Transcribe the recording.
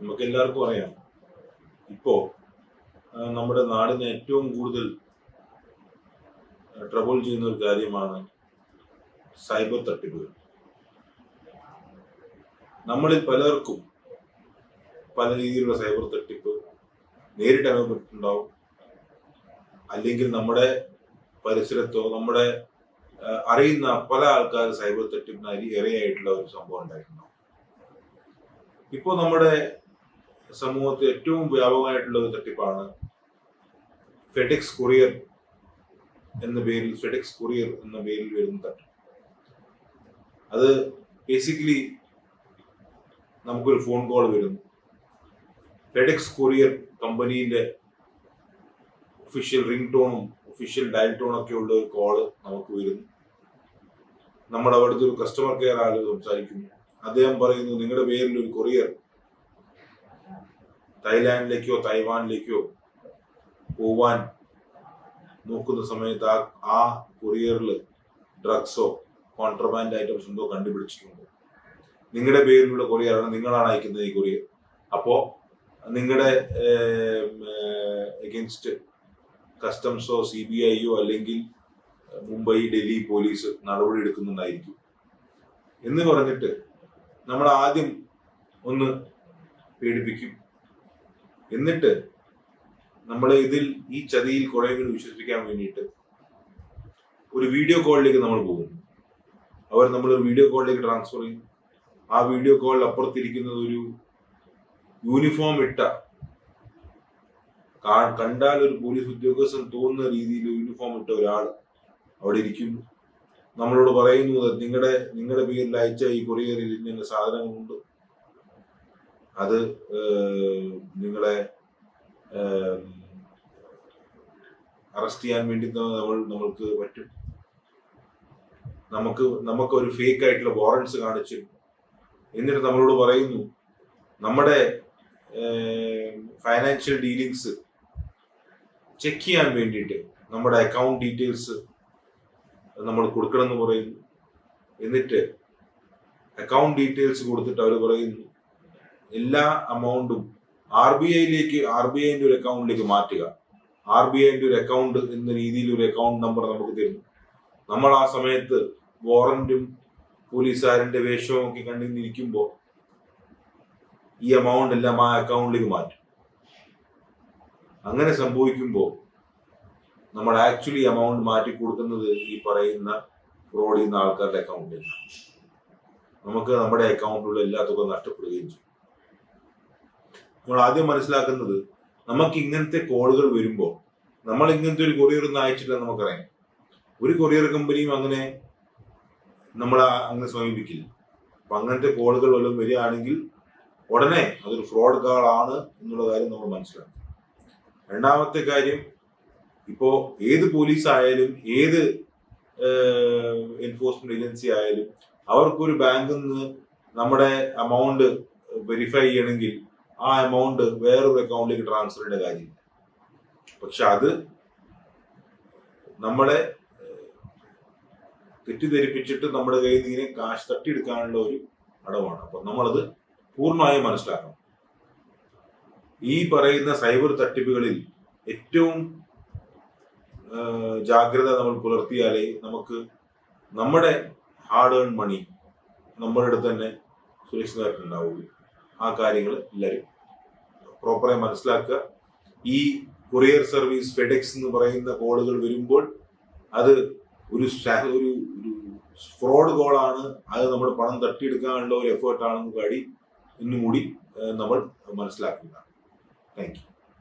നമുക്ക് എല്ലാവർക്കും അറിയാം. ഇപ്പോ നമ്മുടെ നാടിന് ഏറ്റവും കൂടുതൽ ട്രബിൾ ചെയ്യുന്ന ഒരു കാര്യമാണ് സൈബർ തട്ടിപ്പുകൾ നമ്മളിൽ പലർക്കും പല രീതിയിലുള്ള സൈബർ തട്ടിപ്പ് നേരിട്ട് അനുഭവപ്പെട്ടിട്ടുണ്ടാവും. അല്ലെങ്കിൽ നമ്മുടെ പരിസരത്തോ നമ്മുടെ അറിയുന്ന പല ആൾക്കാർ സൈബർ തട്ടിപ്പിന് അരി ഇരയായിട്ടുള്ള ഒരു സംഭവം ഉണ്ടായിട്ടുണ്ടാവും. ഇപ്പോൾ നമ്മുടെ സമൂഹത്തിൽ ഏറ്റവും വ്യാപകമായിട്ടുള്ള ഒരു തട്ടിപ്പാണ് ഫെഡിക്സ് കൊറിയർ എന്ന പേരിൽ ഫെഡിക്സ് കൊറിയർ എന്ന പേരിൽ വരുന്ന തട്ടിപ്പ്. അത് ബേസിക്കലി നമുക്കൊരു ഫോൺ കോൾ വരുന്നു. FedEx courier company official ring ടോണും official dial ടോണും ഒക്കെ ഉള്ള ഒരു കോൾ നമുക്ക് വരുന്നു. നമ്മൾ അവിടുത്തെ ഒരു കസ്റ്റമർ കെയർ ആൾ സംസാരിക്കുന്നു. അദ്ദേഹം പറയുന്നു നിങ്ങളുടെ പേരിൽ ഒരു കൊറിയർ തായ്ലാൻഡിലേക്കോ തായ്വാനിലേക്കോ പോവാൻ നോക്കുന്ന സമയത്ത് ആ ആ കൊറിയറിൽ ഡ്രഗ്സോ കോൺട്രബാൻഡ് ഐറ്റംസ് എന്തോ കണ്ടുപിടിച്ചിട്ടുണ്ട് നിങ്ങളുടെ പേരിലുള്ള കൊറിയറാണ് നിങ്ങളാണ് അയക്കുന്നത് ഈ കൊറിയർ. അപ്പോ നിങ്ങളുടെ എഗൻസ്റ്റ് കസ്റ്റംസോ സി ബി ഐയോ അല്ലെങ്കിൽ മുംബൈ ഡൽഹി പോലീസ് നടപടി എടുക്കുന്നുണ്ടായിരിക്കും എന്ന് പറഞ്ഞിട്ട് നമ്മൾ ആദ്യം ഒന്ന് പേടിപ്പിക്കും. എന്നിട്ട് നമ്മളെ ഇതിൽ ഈ ചതിയിൽ കുറെ കൂടി വിശ്വസിപ്പിക്കാൻ വേണ്ടിയിട്ട് ഒരു വീഡിയോ കോളിലേക്ക് നമ്മൾ പോകും. അവർ നമ്മൾ വീഡിയോ കോളിലേക്ക് ട്രാൻസ്ഫർ ചെയ്യും. ആ വീഡിയോ കോളിൽ അപ്പുറത്തിരിക്കുന്നത് ഒരു യൂണിഫോം ഇട്ട കണ്ടാൽ ഒരു പോലീസ് ഉദ്യോഗസ്ഥൻ തോന്നുന്ന രീതിയിൽ യൂണിഫോം ഇട്ട ഒരാൾ അവിടെ ഇരിക്കുന്നു നമ്മളോട് പറയുന്നു നിങ്ങളുടെ നിങ്ങളുടെ പേരിൽ അയച്ച ഈ കൊറിയറിൽ ഇന്ന സാധനങ്ങളുണ്ട്. അത് നിങ്ങളെ അറസ്റ്റ് ചെയ്യാൻ വേണ്ടി നമ്മൾ നമ്മൾക്ക് പറ്റും. നമുക്ക് നമുക്ക് ഒരു ഫേക്ക് ആയിട്ടുള്ള വാറൻസ് കാണിച്ചു എന്നിട്ട് നമ്മളോട് പറയുന്നു നമ്മുടെ ഫൈനാൻഷ്യൽ ഡീലിങ്സ് ചെക്ക് ചെയ്യാൻ വേണ്ടിയിട്ട് നമ്മുടെ അക്കൗണ്ട് ഡീറ്റെയിൽസ് നമ്മൾ കൊടുക്കണമെന്ന് പറയുന്നു. എന്നിട്ട് അക്കൗണ്ട് ഡീറ്റെയിൽസ് കൊടുത്തിട്ട് അവർ പറയുന്നു എല്ലാ അമൗണ്ടും ആർ ബി ഐയിലേക്ക് ആർ ബി ഐന്റെ ഒരു അക്കൗണ്ടിലേക്ക് മാറ്റുക. ആർ ബി ഐന്റെ ഒരു അക്കൗണ്ട് എന്ന രീതിയിൽ ഒരു അക്കൗണ്ട് നമ്പർ നമുക്ക് തരുന്നു നമ്മൾ ആ സമയത്ത് വാറന്റും പോലീസുകാരന്റെ വേഷവും ഒക്കെ കണ്ടിരിക്കുമ്പോൾ ഈ എമൗണ്ട് എല്ലാം ആ അക്കൗണ്ടിലേക്ക് മാറ്റും. അങ്ങനെ സംഭവിക്കുമ്പോൾ നമ്മൾ ആക്ച്വലി എമൗണ്ട് മാറ്റി കൊടുക്കുന്നത് ഈ പറയുന്ന ഫ്രോഡ് ചെയ്യുന്ന ആൾക്കാരുടെ അക്കൗണ്ടിലേക്ക് നമുക്ക് നമ്മുടെ അക്കൗണ്ടിലുള്ള എല്ലാ തുക നഷ്ടപ്പെടുകയും ചെയ്യും. നമ്മൾ ആദ്യം മനസ്സിലാക്കുന്നത് നമുക്ക് ഇങ്ങനത്തെ കോളുകൾ വരുമ്പോൾ നമ്മൾ ഇങ്ങനത്തെ ഒരു കൊറിയർ ഒന്നും അയച്ചില്ല നമുക്കറിയാം. ഒരു കൊറിയർ കമ്പനിയും അങ്ങനെ നമ്മളെ അങ്ങനെ സമീപിക്കില്ല. അപ്പൊ അങ്ങനത്തെ കോളുകൾ വല്ലതും വരികയാണെങ്കിൽ ഉടനെ അതൊരു ഫ്രോഡ് കാൾ ആണ് എന്നുള്ള കാര്യം നമ്മൾ മനസ്സിലാക്കും രണ്ടാമത്തെ കാര്യം ഇപ്പോ ഏത് പോലീസ് ആയാലും ഏത് എൻഫോഴ്സ്മെന്റ് ഏജൻസി ആയാലും അവർക്കൊരു ബാങ്കിൽ നിന്ന് നമ്മുടെ അമൗണ്ട് വെരിഫൈ ചെയ്യണമെങ്കിൽ ആ എമൗണ്ട് വേറൊരു അക്കൗണ്ടിലേക്ക് ട്രാൻസ്ഫർ ചെയ്യേണ്ട കാര്യമില്ല. പക്ഷെ അത് നമ്മളെ തെറ്റിദ്ധരിപ്പിച്ചിട്ട് നമ്മുടെ കയ്യിൽ നിന്ന് കാശ് തട്ടിയെടുക്കാനുള്ള ഒരു അടവാണ്. അപ്പൊ നമ്മളത് പൂർണമായും മനസ്സിലാക്കണം. ഈ പറയുന്ന സൈബർ തട്ടിപ്പുകളിൽ ഏറ്റവും ജാഗ്രത നമ്മൾ പുലർത്തിയാലേ നമുക്ക് നമ്മുടെ ഹാർഡ് ഏൺ മണി നമ്മുടെ അടുത്ത് തന്നെ സുരക്ഷിതമായിട്ടുണ്ടാവുള്ളൂ. ആ കാര്യങ്ങൾ എല്ലാവരും പ്രോപ്പറായി മനസ്സിലാക്കുക. ഈ കൊറിയർ സർവീസ് ഫെഡെക്സ് എന്ന് പറയുന്ന കോളുകൾ വരുമ്പോൾ അത് ഒരു ഒരു ഫ്രോഡ് കോളാണ് അത് നമ്മൾ പണം തട്ടിയെടുക്കാനുള്ള ഒരു എഫേർട്ട് ആണെന്ന് കാടി ഇന്നും കൂടി നമ്മൾ മനസ്സിലാക്കുക താങ്ക് യു